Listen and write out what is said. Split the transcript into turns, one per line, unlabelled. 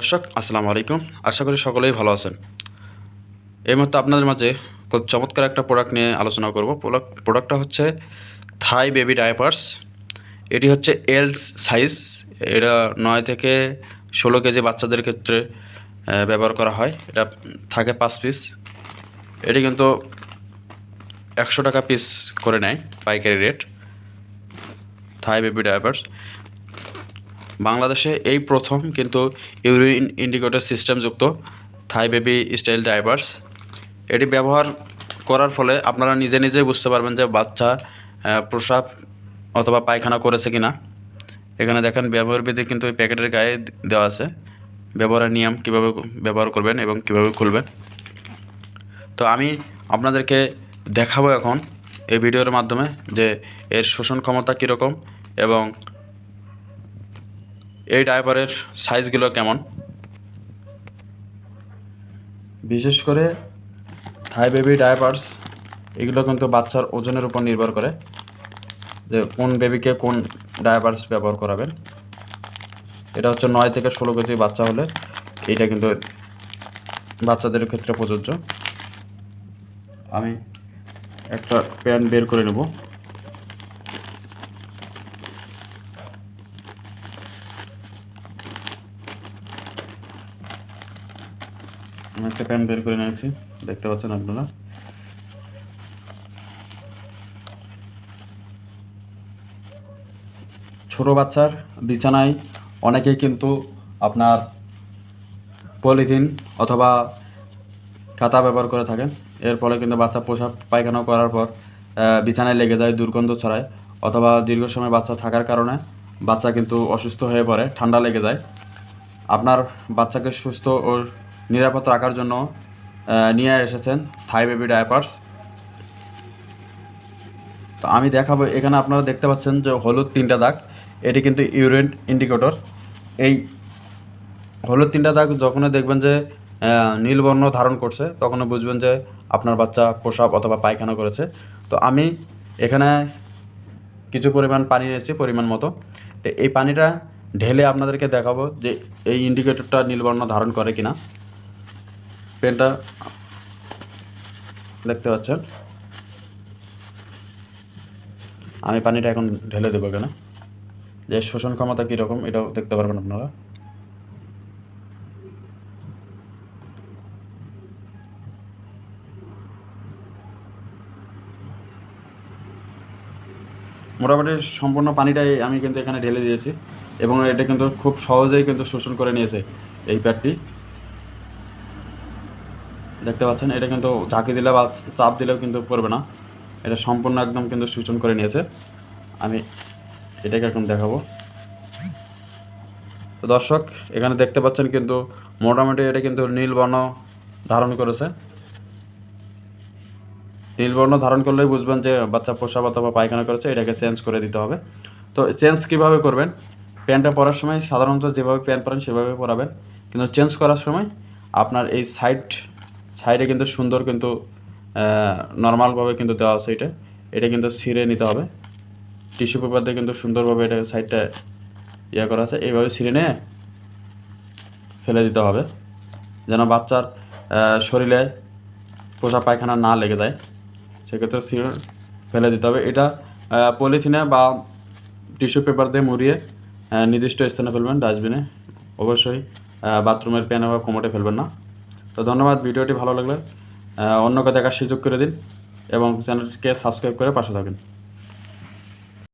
দর্শক, আসসালামু আলাইকুম। আশা করি সকলেই ভালো আছেন। এই মুহূর্তে আপনাদের মাঝে খুব চমৎকার একটা প্রোডাক্ট নিয়ে আলোচনা করব। প্রোডাক্ট প্রোডাক্টটা হচ্ছে থাই বেবি ডায়াপার্স এটি হচ্ছে এল সাইজ এটা নয় থেকে ষোলো কেজি বাচ্চাদের ক্ষেত্রে ব্যবহার করা হয়। এটা থাকে পাঁচ পিস এটি কিন্তু একশো টাকা পিস করে নেয় পাইকারি রেট থাই বেবি ডায়াপার্স বাংলাদেশে এই প্রথম কিন্তু ইউরিন ইন্ডিকেটর সিস্টেমযুক্ত থাই বেবি স্টাইল ডাইভার্স। এটি ব্যবহার করার ফলে আপনারা নিজে নিজেই বুঝতে পারবেন যে বাচ্চা আহ, প্রস্রাব অথবা পায়খানা করেছে কি না এখানে দেখেন ব্যবহার বিধি কিন্তু ওই প্যাকেটের গায়ে দেওয়া আছে। ব্যবহারের নিয়ম কীভাবে ব্যবহার করবেন এবং কীভাবে খুলবেন। তো আমি আপনাদেরকে দেখাবো এখন এই ভিডিওর মাধ্যমে যে এর শোষণ ক্ষমতা কীরকম এবং এই ডাইপারের সাইজগুলো কেমন? বিশেষ করে থাই বেবি ডাইপার্স এগুলো কিন্তু বাচ্চার ওজনের উপর নির্ভর করে যে কোন বেবিকে কোন ডাইপার্স ব্যবহার করাবেন। এটা হচ্ছে নয় থেকে ষোলো কেজি বাচ্চা হলে এটা কিন্তু বাচ্চাদের ক্ষেত্রে প্রযোজ্য। আমি একটা প্যান্ট বের করে নেব। আমি একটা প্যান বের করে নিয়েছি, দেখতে পাচ্ছেন আপনারা। ছোট বাচ্চার বিছানায় অনেকেই কিন্তু আপনার পলিথিন অথবা খাতা ব্যবহার করে থাকেন। এর ফলে কিন্তু বাচ্চা পোশাক পায়খানা করার পর বিছানায় লেগে যায়, দুর্গন্ধ ছড়ায় অথবা দীর্ঘ সময় বাচ্চা থাকার কারণে বাচ্চা কিন্তু অসুস্থ হয়ে পড়ে, ঠান্ডা লেগে যায়। আপনার বাচ্চাকে সুস্থ ও নিরাপদ রাখার জন্য নিয়ে এসেছেন থাই বেবি ডায়াপার্স তো আমি দেখাবো এখানে আপনারা দেখতে পাচ্ছেন যে হলুদ তিনটা দাগ এটি কিন্তু ইউরিন ইন্ডিকেটর এই হলুদ তিনটা দাগ যখনই দেখবেন যে আহ, নীল বর্ণ ধারণ করছে তখনই বুঝবেন যে আপনার বাচ্চা প্রসাব অথবা পায়খানা করেছে। তো আমি এখানে কিছু পরিমাণ পানি নিয়েছি পরিমাণ মতো। তো এই পানিটা ঢেলে আপনাদেরকে দেখাবো যে এই ইন্ডিকেটরটা নীলবর্ণ ধারণ করে কিনা। পেনটা দেখতে পাচ্ছেন। আমি পানিটা এখন ঢেলে দেবো এখানে। যে শোষণ ক্ষমতা কীরকম, এটাও দেখতে পারবেন আপনারা। মোটামুটি সম্পূর্ণ পানিটাই আমি কিন্তু এখানে ঢেলে দিয়েছি। এবং এটা কিন্তু খুব সহজেই কিন্তু শোষণ করে নিয়েছে এই প্যাডটি। দেখতে পাচ্ছেন, এটা কিন্তু ঝাঁকি দিলে বা চাপ দিলেও কিন্তু পড়বে না। এটা সম্পূর্ণ একদম কিন্তু শোষণ করে নিয়েছে। আমি এটাকে এখন দেখাবো। তো দর্শক, এখানে দেখতে পাচ্ছেন কিন্তু মোটামুটি এটা কিন্তু নীল বর্ণ ধারণ করেছে। নীলবর্ণ ধারণ করলেই বুঝবেন যে বাচ্চা প্রসাব অথবা পায়খানা করেছে, এটাকে চেঞ্জ করে দিতে হবে। তো চেঞ্জ কীভাবে করবেন? প্যান্টটা পরার সময় সাধারণত যেভাবে প্যান্ট পরেন সেভাবে পরাবেন। কিন্তু চেঞ্জ করার সময় আপনার এই সাইড সাইডে কিন্তু সুন্দর কিন্তু নর্মালভাবে কিন্তু দেওয়া আছে এটা। এটা কিন্তু ছিঁড়ে নিতে হবে। টিস্যু পেপার দিয়ে কিন্তু সুন্দরভাবে এটা সাইডটা ইয়ে করা আছে। এইভাবে ছিঁড়ে নিয়ে ফেলে দিতে হবে, যেন বাচ্চার শরীরে পোষা পায়খানা না লেগে যায়। সেক্ষেত্রে সিঁড়ে ফেলে দিতে হবে। এটা পলিথিনে বা টিস্যু পেপার দিয়ে মুড়িয়ে নির্দিষ্ট স্থানে ফেলবেন, ডাস্টবিনে। অবশ্যই বাথরুমের প্যানে বা কোমোটে ফেলবেন না। তো ধন্যবাদ, ভিডিওটি ভালো লাগলে। অন্যকে দেখার সুযোগ করে দিন এবং চ্যানেলটিকে সাবস্ক্রাইব করে পাশে থাকেন।